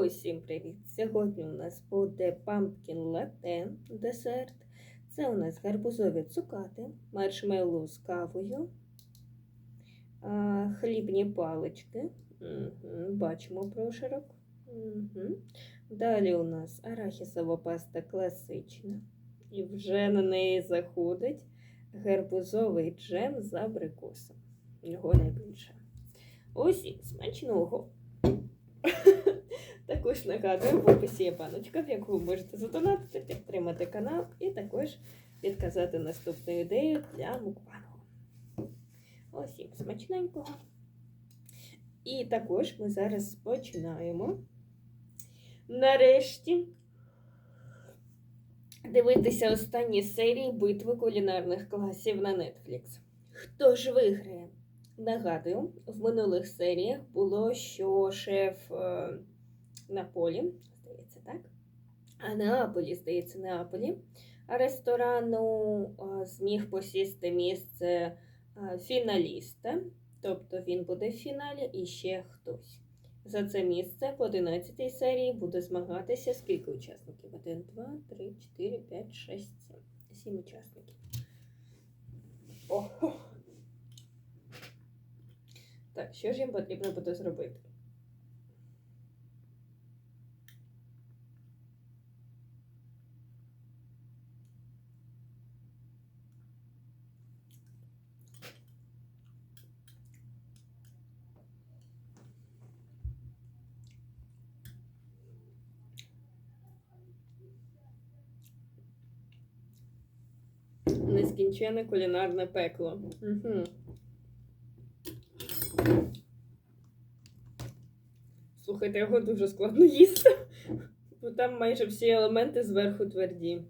Усім привіт! Сьогодні у нас буде pumpkin latte десерт. Це у нас гарбузові цукати, маршмеллоу з кавою, хлібні палички. Бачимо прошарок. Мгм. Далі у нас арахісова паста класична. І вже на неї заходить гарбузовий джем з абрикосом. Його найбільше. Усім смачного! Також нагадую, в описі є баночка, в яку ви можете задонатити, підтримати канал і також підказати наступну ідею для мукбангу. Усім смачненького. І також ми зараз починаємо. Нарешті дивитися останні серії битви кулінарних класів на Netflix. Хто ж виграє? Нагадую, в минулих серіях було, що шеф е, Наполі, здається, так? А Неаполі, здається, Неаполі ресторану зміг посісти місце фіналіста, тобто він буде в фіналі і ще хтось. За це місце в 11 серії буде змагатися скільки учасників? 1, 2, 3, 4, 5, 6, 7. 7 учасників. О! Так, що ж їм потрібно буде зробити? Нескінчене кулінарне пекло. Угу. Слухайте, його дуже складно їсти, бо там майже всі елементи зверху тверді.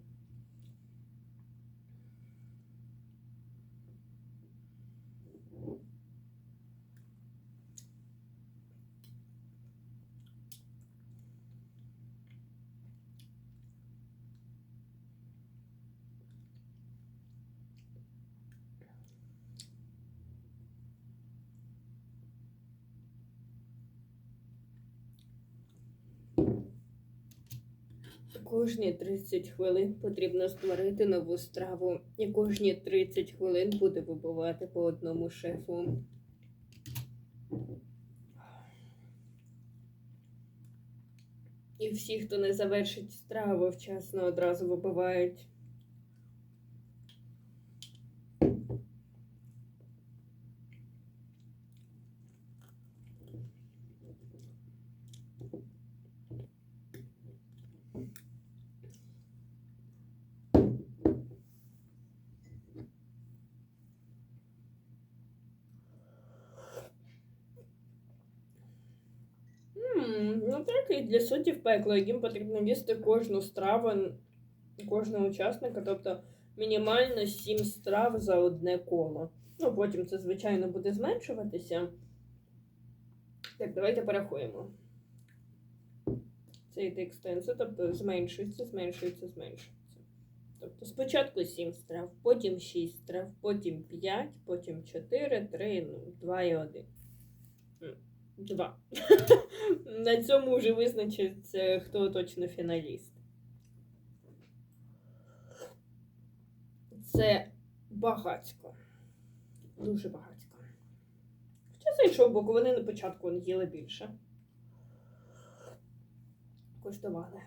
Кожні 30 хвилин потрібно створити нову страву, і кожні 30 хвилин буде вибивати по одному шефу. І всі, хто не завершить страву, вчасно одразу вибивають. Ну так, і для суддів пекло, яким потрібно їсти кожну страву кожного учасника, тобто мінімально 7 страв за одне коло. Ну, потім це, звичайно, буде зменшуватися. Так, давайте порахуємо. Цей тенсу, тобто зменшується, зменшується, зменшується. Тобто спочатку 7 страв, потім 6 страв, потім 5, потім 4, 3, ну, 2 і 1. 2. На цьому вже визначиться, хто точно фіналіст. Це багацько. Дуже багацько. Хоча з іншого боку, вони на початку їли більше. Коштували.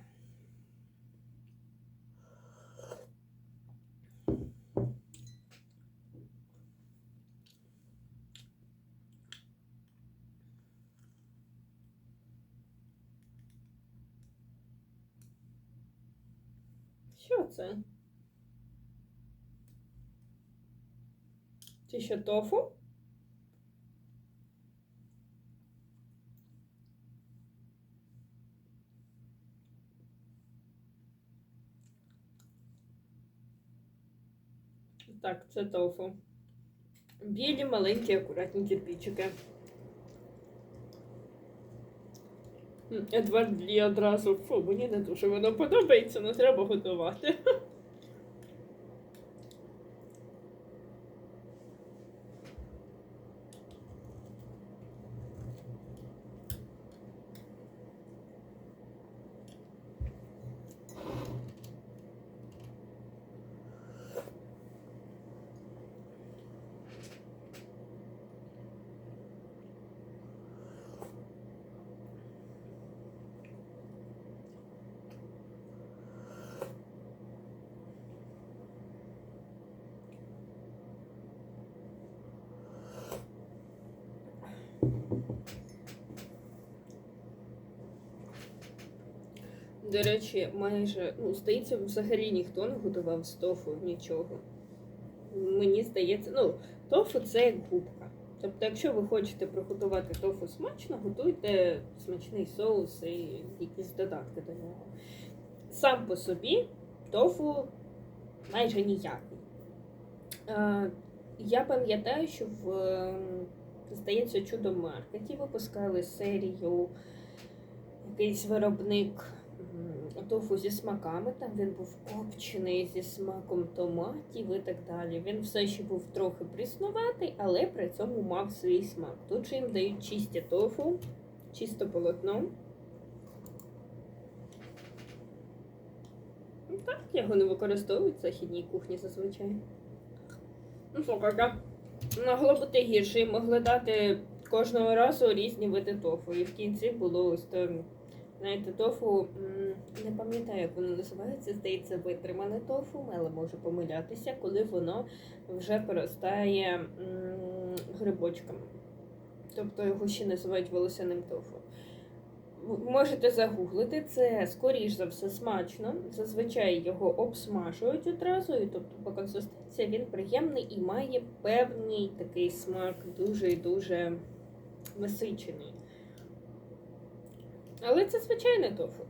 Що це? Чи ще тофу? Так, це тофу. Білі, маленькі, акуратні кирпичики. Едвард Лі одразу. Фу, мені не дуже воно подобається, не треба готувати. До речі, майже, ну, здається, взагалі ніхто не готував з тофу нічого. Мені здається, ну, тофу це як губка. Тобто, якщо ви хочете приготувати тофу смачно, готуйте смачний соус і якісь додатки до нього. Сам по собі тофу майже ніякий. Е, Я пам'ятаю, що в е, здається, чудо маркеті випускали серію якийсь виробник тофу зі смаками. Там він був копчений зі смаком томатів і так далі. Він все ще був трохи пріснуватий, але при цьому мав свій смак. Тут же їм дають чисті тофу, чисто полотно. Ну, Так, його не використовують в західній кухні зазвичай. Ну, слухайте, могло бути гірше, могли дати кожного разу різні види тофу. І в кінці було ось то, знаєте, тофу, не пам'ятаю, як воно називається, здається, витримане тофу, але можу помилятися, коли воно вже перестає грибочками. Тобто його ще називають волосяним тофу. Можете загуглити це, скоріш за все, смачно. Зазвичай його обсмажують одразу, і тобто по консистенції він приємний і має певний такий смак, дуже і дуже насичений. Але це звичайне тофу.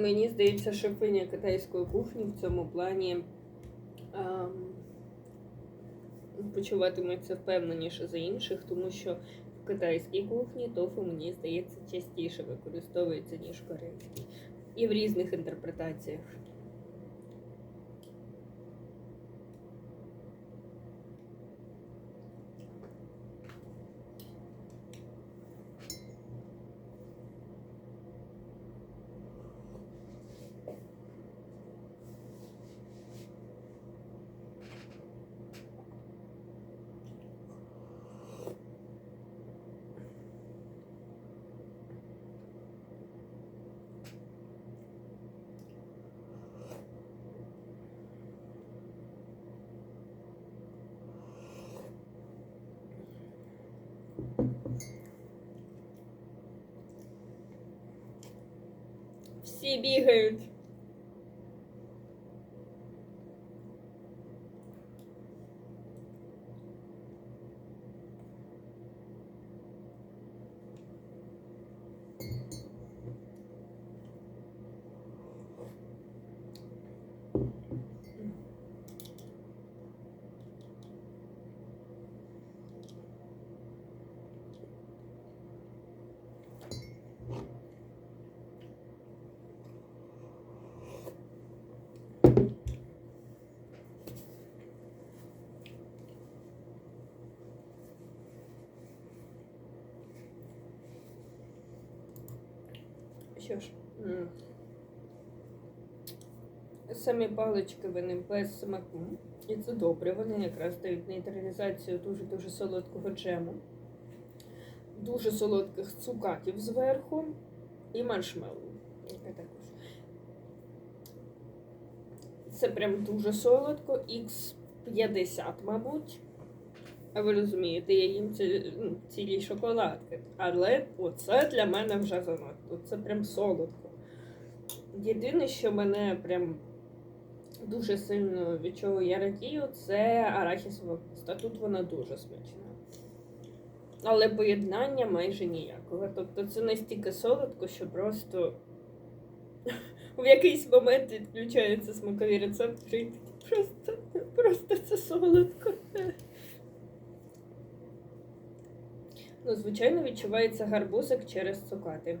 Мені здається, шефиня китайської кухні в цьому плані ем, почуватиметься впевненіше за інших, тому що в китайській кухні тофу, мені здається, частіше використовується, ніж в корейській. І в різних інтерпретаціях. Всі бігають. Що ж, самі палички вони без смаку. І це добре. Вони якраз дають нейтралізацію дуже-дуже солодкого джему, дуже солодких цукатів зверху і маршмеллоу. Це прям дуже солодко, Х50, мабуть. А ви розумієте, я їм ці, ну, цілі шоколадки. Але оце для мене вже занадто. Це прям солодко. Єдине, що мене прям дуже сильно від чого я радію, це арахісова паста. Тут вона дуже смачна. Але поєднання майже ніякого. Тобто це настільки солодко, що просто в якийсь момент відключаються смакові рецептори. Просто, просто це солодко. Ну, звичайно, відчувається гарбузик через цукати.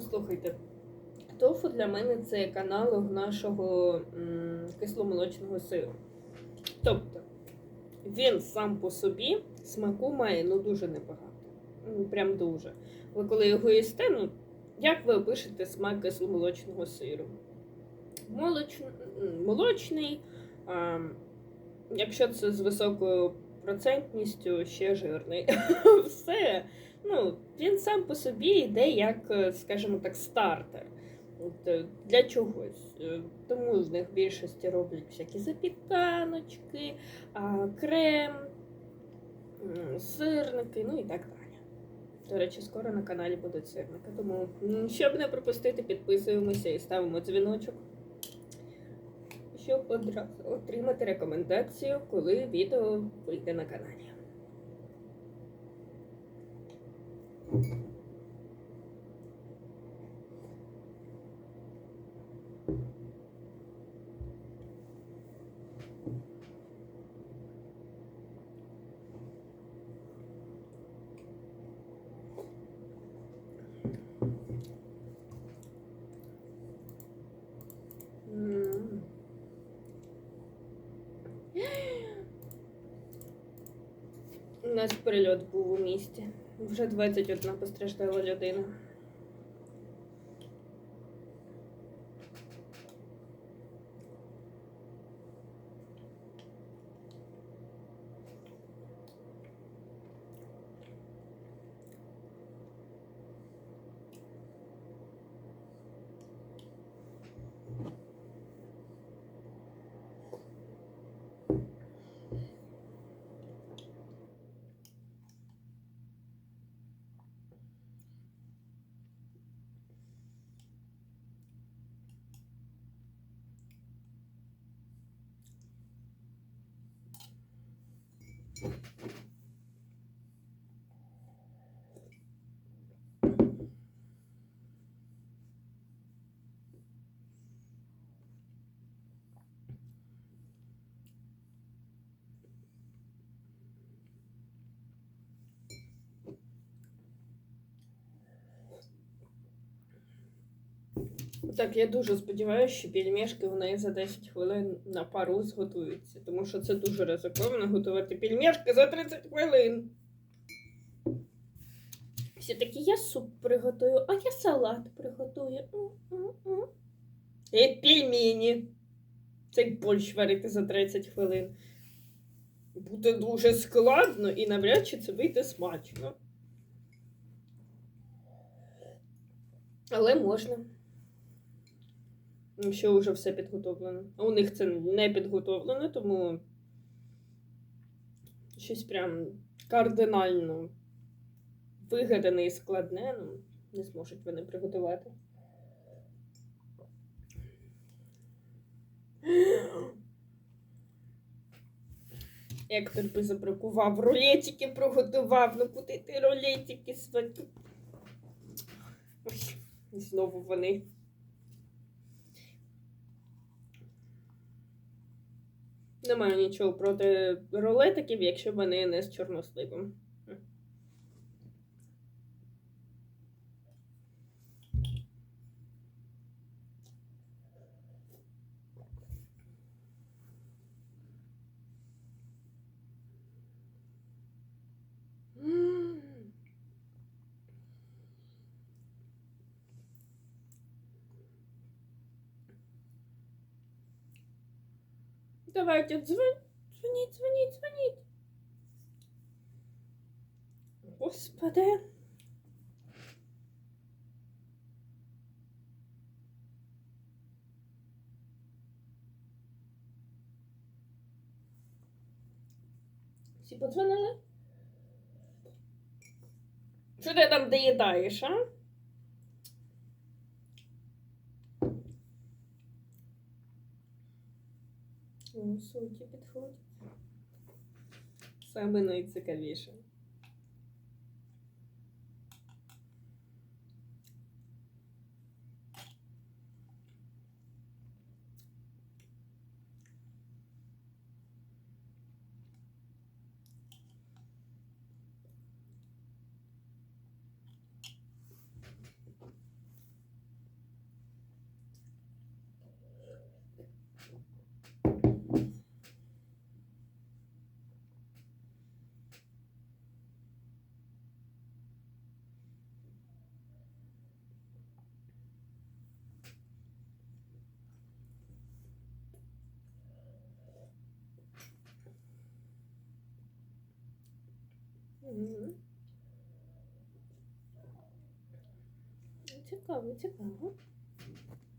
Слухайте, тофу для мене це каналог нашого м, кисломолочного сиру. Тобто, він сам по собі смаку має ну дуже небагато. Ну, прям дуже. Ви коли його їсте, ну, як ви опишете смак кисломолочного сиру? Молоч... Молочний, а, якщо це з високою процентністю, ще жирний. Все. Ну, він сам по собі йде як, е, скажімо так, стартер. От, е, для чогось. Е, Тому з них в більшості роблять всякі запіканочки, крем, сирники, ну і так далі. До речі, скоро на каналі будуть сирники. Тому, щоб не пропустити, підписуємося і ставимо дзвіночок, щоб отримати рекомендацію, коли відео вийде на каналі. У нас прильот був у місті. Вже 21 постраждала людина. Так, я дуже сподіваюся, що пельмешки у неї за 10 хвилин на пару зготуються, тому що це дуже ризиковано готувати пельмешки за 30 хвилин. Всі такі, я суп приготую, а я салат приготую. І пельмені. Цей борщ варити за 30 хвилин. Буде дуже складно і навряд чи це вийде смачно. Але можна. Якщо вже все підготовлено. А у них це не підготовлено, тому щось прям кардинально вигадане і складне, ну, не зможуть вони приготувати. Ектор би забракував, рулетики приготував, ну куди ти рулетики? Ой, знову вони. Не маю нічого проти рулетиків, якщо вони не з чорносливом. Давайте дзвоніть, дзвоніть, дзвоніть, дзвоніть. Господи. Всі подзвонили? Що ти там доїдаєш, а? О, суті підходять. Саме найцікавіше. 음. 음. 체크하고 체크하고